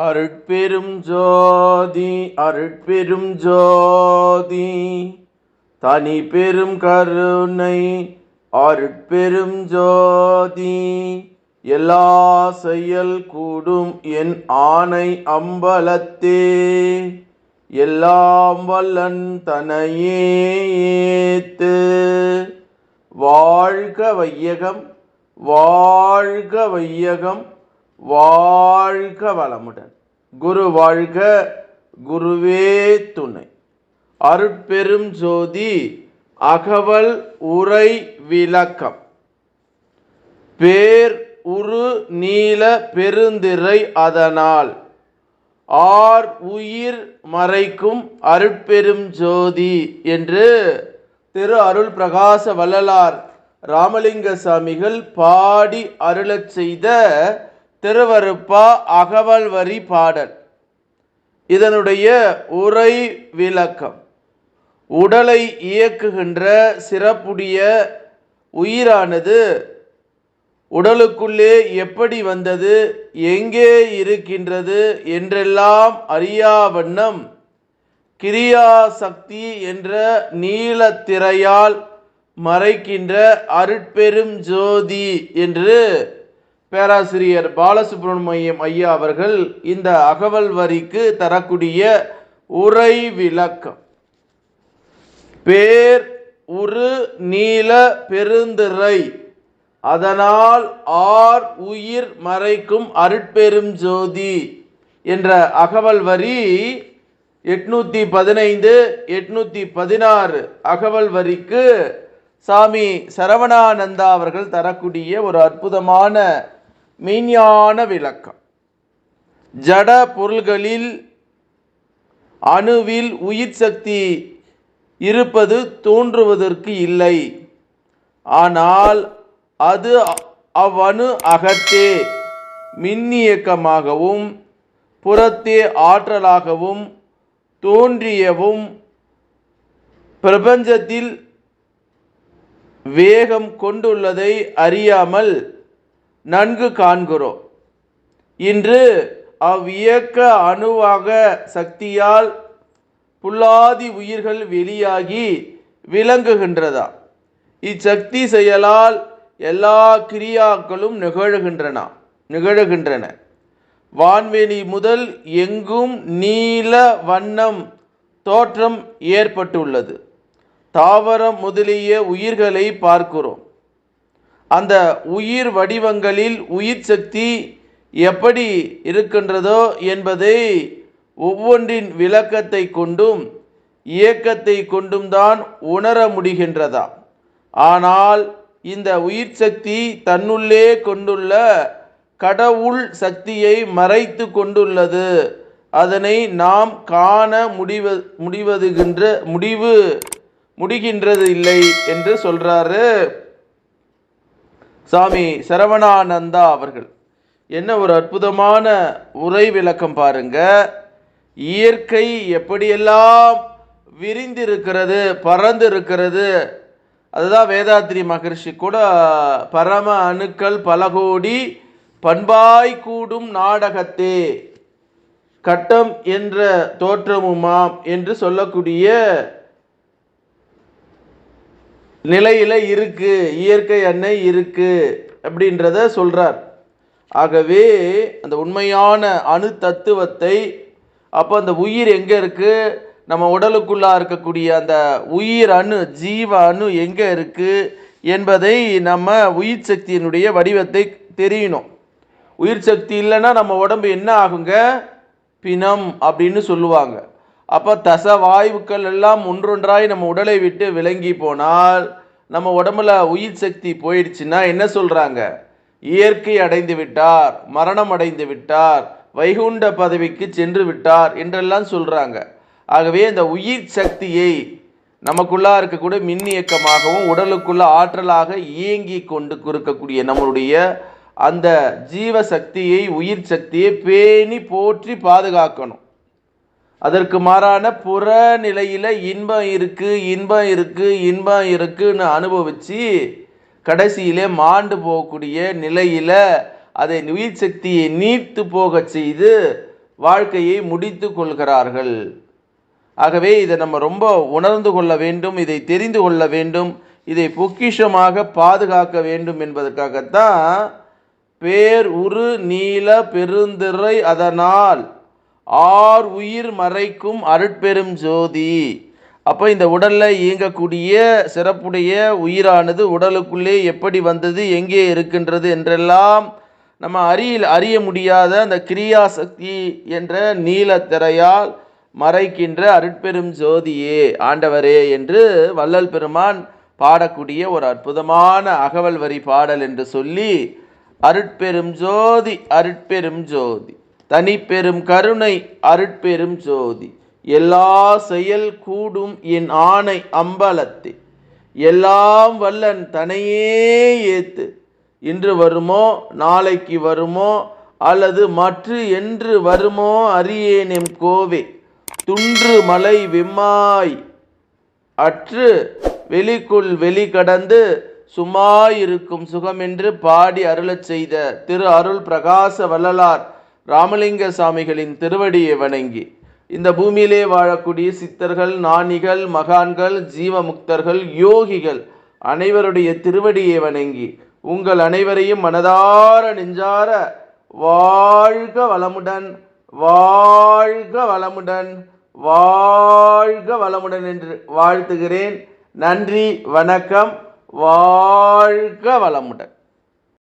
அருட்பெரும் ஜோதி அருட்பெரும் ஜோதி. தனி பெரும் கருணை அருட்பெரும் ஜோதி. எல்லா செயல் கூடும் என் ஆணை அம்பலத்தே. எல்லாம் வல்லன் தனையே ஏத்து. வாழ்க வையகம் வாழ்க வையகம். வாழ்க வளமுடன். குரு வாழ்க குருவே துணை. அருட்பெரும் ஜோதி அகவல் உரை விளக்கம். பேர் உரு நீல பெருந்திரை அதனால். ஆர் உயிர் மறைக்கும் அருட்பெரும் ஜோதி என்று திரு அருள் பிரகாச வள்ளலார் ராமலிங்க சாமிகள் பாடி அருளச் செய்த திருவருப்பா அகவல் வரி பாடல். இதனுடைய உரை விளக்கம். உடலை இயக்குகின்ற சிறப்புடைய உயிரானது உடலுக்குள்ளே எப்படி வந்தது எங்கே இருக்கின்றது என்றெல்லாம் அறியா வண்ணம் கிரியா சக்தி என்ற நீலத்திரையால் மறைக்கின்ற அருட்பெரும் ஜோதி என்று பேராசிரியர் பாலசுப்ரமணியம் ஐயா அவர்கள் இந்த அகவல் வரிக்கு தரக்கூடிய உரை விளக்கம். பேர் உரு நீல பெருந்திரை. அதனால் ஆர் உயிர் மறைக்கும் அருட்பெரும் ஜோதி என்ற அகவல் வரி எட்நூத்தி பதினைந்து எட்நூத்தி பதினாறு அகவல் வரிக்கு சாமி சரவணானந்தா அவர்கள் தரக்கூடிய ஒரு அற்புதமான மெய்ஞான விளக்கம். ஜட பொருள்களில் அணுவில் உயிர் சக்தி இருப்பது தோன்றுவதற்கு இல்லை. ஆனால் அது அவ்வணு அகத்தே மின்னியக்கமாகவும் புறத்தே ஆற்றலாகவும் தோன்றியவும் பிரபஞ்சத்தில் வேகம் கொண்டுள்ளதை அறியாமல் நன்கு காண்கிறோம். இன்று அவ்வியக்க அணுவாக சக்தியால் புல்லாதி உயிர்கள் வெளியாகி விளங்குகின்றதா? இச்சக்தி செயலால் எல்லா கிரியாக்களும் நிகழுகின்றன நிகழுகின்றன. வான்வெளி முதல் எங்கும் நீல வண்ணம் தோற்றம் ஏற்பட்டுள்ளது. தாவரம் முதலிய உயிர்களை பார்க்கிறோம். அந்த உயிர் வடிவங்களில் உயிர் சக்தி எப்படி இருக்கின்றதோ என்பதை ஒவ்வொன்றின் விளக்கத்தை கொண்டும் இயக்கத்தை கொண்டும் தான் உணர முடிகின்றதா? ஆனால் இந்த உயிர் சக்தி தன்னுள்ளே கொண்டுள்ள கடவுள் சக்தியை மறைத்து கொண்டுள்ளது. அதனை நாம் காண முடிவ முடிவதுகின்ற முடிவு முடிகின்றது இல்லை என்று சொல்கிறாரு சாமி சரவணானந்தா அவர்கள். என்ன ஒரு அற்புதமான உரை விளக்கம் பாருங்க. இயற்கை எப்படியெல்லாம் விரிந்திருக்கிறது பறந்து இருக்கிறது அதுதான் வேதாத்ரி மகர்ஷி கூட பரம அணுக்கள் பல கோடி பண்பாய் கூடும் நாடகத்தே. கட்டம் என்ற தோற்றமுமாம் என்று சொல்லக்கூடிய நிலையில் இருக்கு இயற்கை எண்ணெய் இருக்கு அப்படின்றத சொல்கிறார் ஆகவே அந்த உண்மையான அணு தத்துவத்தை அப்போ அந்த உயிர் எங்கே இருக்குது நம்ம உடலுக்குள்ளாக இருக்கக்கூடிய அந்த உயிர் அணு ஜீவ அணு எங்கே இருக்குது என்பதை நம்ம உயிர் சக்தியினுடைய வடிவத்தை தெரியணும். உயிர் சக்தி இல்லைன்னா நம்ம உடம்பு என்ன ஆகுங்க? பிணம் அப்படின்னு சொல்லுவாங்க. அப்போ தச வாயுக்கள் எல்லாம் ஒன்றொன்றாய் நம்ம உடலை விட்டு விலங்கி போனால் நம்ம உடம்புல உயிர் சக்தி போயிடுச்சுன்னா என்ன சொல்கிறாங்க இயற்கை அடைந்து விட்டார் மரணம் அடைந்து விட்டார் வைகுண்ட பதவிக்கு சென்று விட்டார் என்றெல்லாம் சொல்கிறாங்க ஆகவே இந்த உயிர் சக்தியை நமக்குள்ளா இருக்கக்கூடிய மின் இயக்கமாகவும் உடலுக்குள்ள ஆற்றலாக இயங்கி கொண்டு இருக்கக்கூடிய நம்மளுடைய அந்த ஜீவ சக்தியை உயிர் சக்தியை பேணி போற்றி பாதுகாக்கணும். அதற்கு மாறான புற நிலையில் இன்பம் இருக்குது இன்பம் இருக்குது இன்பம் இருக்குன்னு அனுபவித்து கடைசியிலே மாண்டு போகக்கூடிய நிலையில் அதை உயிர் சக்தியை நீர்த்து போகச் செய்து வாழ்க்கையை முடித்து கொள்கிறார்கள். ஆகவே இதை நம்ம ரொம்ப உணர்ந்து கொள்ள வேண்டும் இதை தெரிந்து கொள்ள வேண்டும் இதை பொக்கிஷமாக பாதுகாக்க வேண்டும் என்பதற்காகத்தான் பேர் உரு நீல பெருந்திரை அதனால் ஆர் உயிர் மறைக்கும் அருட்பெரும் ஜோதி. அப்போ இந்த உடலில் இயங்கக்கூடிய சிறப்புடைய உயிரானது உடலுக்குள்ளே எப்படி வந்தது எங்கே இருக்கின்றது என்றெல்லாம் நம்ம அறியில் அறிய முடியாத அந்த கிரியா சக்தி என்ற நீலத்திரையால் மறைக்கின்ற அருட்பெரும் ஜோதியே ஆண்டவரே என்று வள்ளல் பெருமான் பாடக்கூடிய ஒரு அற்புதமான அகவல் வரி பாடல் என்று சொல்லி அருட்பெரும் ஜோதி அருட்பெரும் ஜோதி. தனிப்பெரும் கருணை அருட்பெரும் ஜோதி. எல்லா செயல் கூடும் என் ஆணை அம்பலத்தே. எல்லாம் வல்லன் தனையே ஏத்து. இன்று வருமோ நாளைக்கு வருமோ அல்லது மற்ற என்று வருமோ அறியேனெம் கோவே. துன்று மலை விம்மாய் அற்று வெளிக்குள் வெளி கடந்து சுகமென்று பாடி அருளச் செய்த திரு அருள் பிரகாச வள்ளலார் ராமலிங்க சாமிகளின் திருவடியை வணங்கி இந்த பூமியிலே வாழக்கூடிய சித்தர்கள் ஞானிகள் மகான்கள் ஜீவமுக்தர்கள் யோகிகள் அனைவருடைய திருவடியை வணங்கி உங்கள் அனைவரையும் மனதார நெஞ்சார வாழ்க வளமுடன் வாழ்க வளமுடன் வாழ்க வளமுடன் என்று வாழ்த்துகிறேன். நன்றி வணக்கம் வாழ்க வளமுடன்.